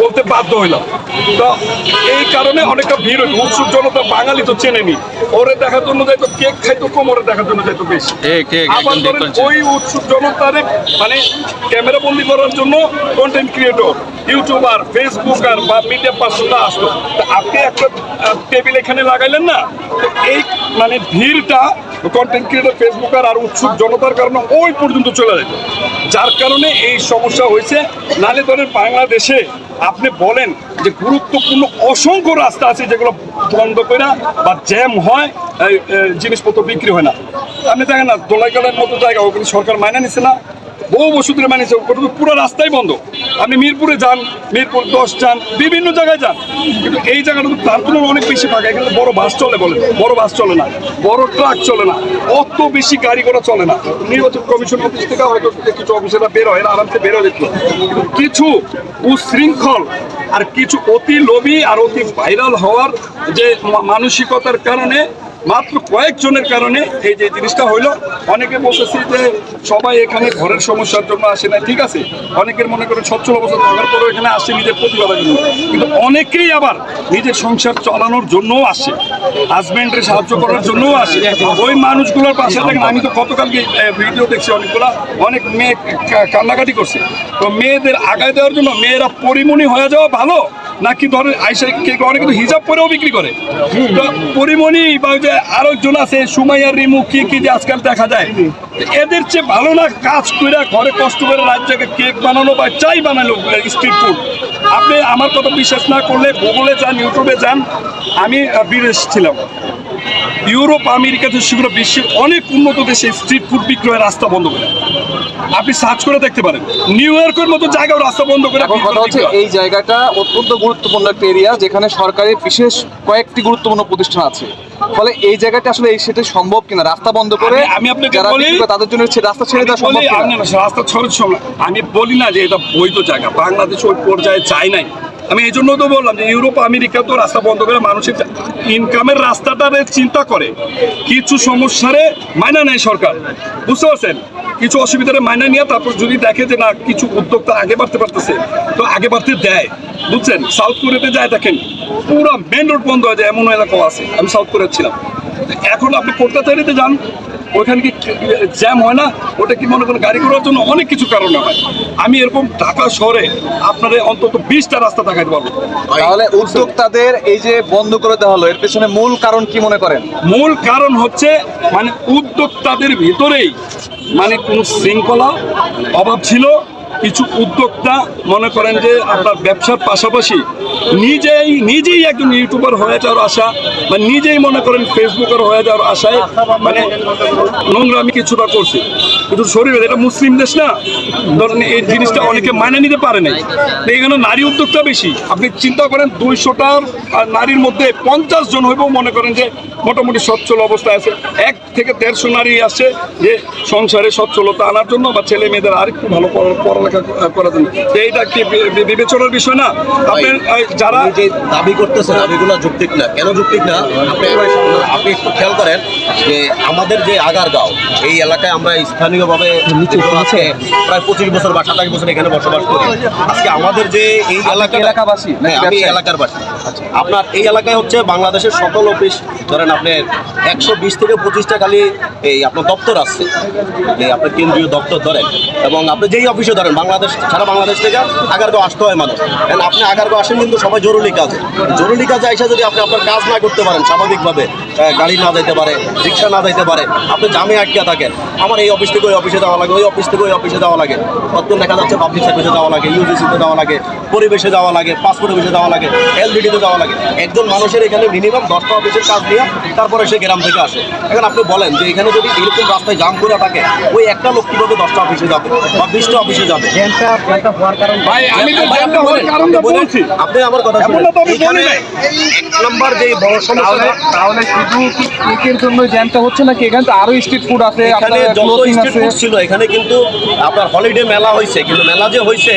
বলতে বাধ্য হইলাম। তো এই কারণে অনেকটা ভিড় হইল। উৎসুক জনতা বাঙালি তো চেনেনি। ওরে দেখার জন্য যাইতো কেক খাইতো কম ওরে দেখার জন্য যাইতো বেশি। আবার ধরেন ওই উৎসুক জনতারে মানে ক্যামেরা বন্দি করার জন্য কন্টেন্ট ক্রিয়েটর ইউটিউবার ফেসবুকার বা মিডিয়া পার্সনরা আসলো। তা আপনি একটা টেবিল এখানে লাগাইলেন না? তো এই মানে ভিড়টা কন্টেন্ট ক্রিয়েটর ফেসবুকার আর উৎসুক জনতার কারণে ওই পর্যন্ত চলে যেত যার কারণে এই সমস্যা হয়েছে। নালে ধরেন বাংলাদেশে আপনি বলেন যে গুরুত্বপূর্ণ অসংখ্য রাস্তা আছে যেগুলো বন্ধ করে বা জ্যাম হয় জিনিসপত্র বিক্রি হয় না। আপনি দেখেন না, দোলাইকালের মতো জায়গা ওখানে সরকার মাইনে নিছে না, বহু বছর ধরে মানিয়েছে ওটা পুরো রাস্তাই বন্ধ। আপনি মিরপুরে যান, মিরপুর দশ যান, বিভিন্ন জায়গায় যান। কিন্তু এই জায়গাটা তো তার তুলনায় অনেক বেশি ফাঁকা এখানে বড় বাস চলে বলে, বড় বাস চলে না, বড় ট্রাক চলে না, অত বেশি গাড়ি ঘোড়া চলে না। নির্বাচন কমিশন অফিস থেকে হয়তো কিছু অফিসাররা বের হয় এরা আরামসে বের হয়ে যেত কিছু উশৃঙ্খল আর কিছু অতি লোভী আর অতি ভাইরাল হওয়ার যে মানসিকতার কারণে মাত্র কয়েকজনের কারণে এই যে জিনিসটা হইল, অনেকে বলতেছে যে সবাই এখানে ঘরের সমস্যার জন্য আসে না ঠিক আছে, অনেকের মনে করেন সচ্ছল অবস্থা থাকার পরেও এখানে আসে নিজের প্রতিবাদের জন্য। কিন্তু অনেকেই আবার নিজের সংসার চালানোর জন্যও আসে হাজবেন্ডের সাহায্য করার জন্যও আসে। ওই মানুষগুলোর পাশে থাকেন আমি তো গতকালকে ভিডিও দেখছি অনেকগুলা, অনেক মেয়ে কান্নাকাটি করছে। তো মেয়েদের আগায় দেওয়ার জন্য মেয়েরা পরিমণি হয়ে যাওয়া ভালো। নাকি ধরেন আইসা কে অনেকে হিজাব পরেও বিক্রি করে। পরিমণি বা যে আরও একজন আছে সুমাইয়ার রিমু, কি কি যে আজকাল দেখা যায়, এদের চেয়ে ভালো না কাজ করে ঘরে কষ্ট করে রাজ্যকে কেক বানানো বা চাই বানালো স্ট্রিট ফুড আপনি আমার কথা বিশ্বাস না করলে গুগলে যান ইউটিউবে যান, আমি বিদেশ ছিলাম। ইউরোপ আমেরিকা থেকে শুরু করে বিশ্বের অনেক উন্নত দেশে স্ট্রিট ফুড বিক্রয়ের রাস্তা বন্ধ করে আপনি সার্চ করে দেখতে পারেন। নিউ ইয়র্কের মতো জায়গাও রাস্তা বন্ধ করে এখন কথা হচ্ছে এই জায়গাটা অত্যন্ত গুরুত্বপূর্ণ একটা এরিয়া যেখানে সরকারের বিশেষ কয়েকটি গুরুত্বপূর্ণ প্রতিষ্ঠান আছে। ফলে এই জায়গাটা আসলে এই সেটা সম্ভব কিনা? রাস্তা বন্ধ করে আমি- আপনাকে বলি- তাদের জন্য রাস্তা ছেড়ে দেওয়া সম্ভব রাস্তা সময় আমি বলি না যে এটা বৈধ জায়গা। বাংলাদেশ ওই পর্যায়ে যায় নাই। আমি এই জন্য তো বললাম যে ইউরোপ, আমেরিকা তো রাস্তা বন্ধ করে মানুষের ইনকামের রাস্তাটারে চিন্তা করে। কিছু সমস্যারে মাইনা নেয় সরকার। বুঝতে পারছেন? কিছু অসুবিধারে মাইনা নিয়ে তারপর যদি দেখে যে না, কিছু উদ্যোক্তা আগে বাড়তে পারতেছে, তো আগে বাড়তে দেয়। বুঝছেন? সাউথ কোরিয়াতে যায় দেখেন, পুরো মেন রোড বন্ধ হয়ে যায় এমন এলাকাও আছে। আমি সাউথ কোরিয়া ছিলাম। এখন আপনি কলকাতারিতে যান ওইখানে কি জ্যাম হয় না? ওটা কি মনে করেন গাড়ি ঘোড়ার জন্য অনেক কিছু কারণে হয়? আমি এরকম ঢাকা শহরে আপনাদের অন্তত বিশটা রাস্তা দেখাতে পারব। তাহলে উদ্যোক্তাদের এই যে বন্ধ করে দেওয়া হলো এর পেছনে মূল কারণ কি মনে করেন? মূল কারণ হচ্ছে মানে উদ্যোক্তাদের ভিতরেই মানে কোনো শৃঙ্খলা অভাব ছিল কিছু উদ্যোক্তা মনে করেন যে আপনার ব্যবসার পাশাপাশি নিজেই নিজেই একজন ইউটিউবার হয়ে যাওয়ার আশা বা নিজেই মনে করেন ফেসবুকের হয়ে যাওয়ার আশায় মানে নোংরামি কিছুটা করছি। কিন্তু শরীরে এটা মুসলিম দেশ না? ধরেন এই জিনিসটা অনেকে মানে নিতে পারে নাই। এখানে নারী উদ্যোক্তা বেশি। আপনি চিন্তা করেন দুইশোটার নারীর মধ্যে পঞ্চাশ জন হইবেও মনে করেন যে মোটামুটি সচ্ছল অবস্থায় আছে। এক থেকে দেড়শো নারী আসে যে সংসারে সচ্ছলতা আনার জন্য বা ছেলে মেয়েদের আরেকটু ভালো পড়া- পড়ালেখা করার জন্য। এইটা কি বিবেচনার বিষয় না? আপনার যারা যে দাবি করতেছেন দাবিগুলো যৌক্তিক না। কেন যৌক্তিক না? আপনি আপনি একটু খেয়াল করেন যে আমাদের যে আগারগাঁও এই এলাকায় আমরা স্থানীয়ভাবে আজকে প্রায় পঁচিশ বছর বা সাতাশ বছর এখানে বসবাস করি আজকে আমাদের যে এই এলাকা এলাকাবাসী হ্যাঁ আমি এলাকার বাসী আপনার এই এলাকায় হচ্ছে বাংলাদেশের সকল অফিস ধরেন আপনার একশো বিশ থেকে পঁচিশটা খালি এই আপনার দপ্তর আসছে যে আপনার কেন্দ্রীয় দপ্তর ধরেন এবং আপনি যেই অফিসে ধরেন বাংলাদেশ, সারা বাংলাদেশ থেকে আগারগাঁও আসতে হয় মানুষ। কারণ আপনি আগারগাঁও আসেন কিন্তু সবাই জরুরি কাজ। জরুরি কাজে এসে যদি আপনি আপনার কাজ না করতে পারেন, স্বাভাবিকভাবে গাড়ি না যেতে পারে রিক্সা না যেতে পারে আপনি জামে আটকে থাকেন। আমার এই অফিস থেকে ওই অফিসে যাওয়া লাগে ওই অফিস থেকে ওই অফিসে যাওয়া লাগে। কত দেখা যাচ্ছে পাবলিক সার্ভিসে যাওয়া লাগে ইউজিসিতে যাওয়া লাগে পরিবেশে যাওয়া লাগে পাসপোর্ট অফিসে যাওয়া লাগে এলবিডিতে যাওয়া লাগে। একজন মানুষের এখানে মিনিমাম দশটা অফিসের কাজ নিয়ে তারপরে সে গ্রাম থেকে আসে। এখন আপনি বলেন যে এখানে যদি এরকম রাস্তায় জাম করে থাকে ওই একটা লোক কীভাবে দশটা অফিসে যাবে বা বিশটা অফিসে যাবে? আপনি আমার কথা। এক নাম্বার যে বড় সমস্যা তাহলে শুধু কি কেকের জন্য জ্যামটা হচ্ছে নাকি? এখানে তো আরও স্ট্রিট ফুড আছে এখানে যত স্ট্রিট ফুড ছিল এখানে কিন্তু আপনার হলিডে মেলা হয়েছে কিন্তু মেলা যে হয়েছে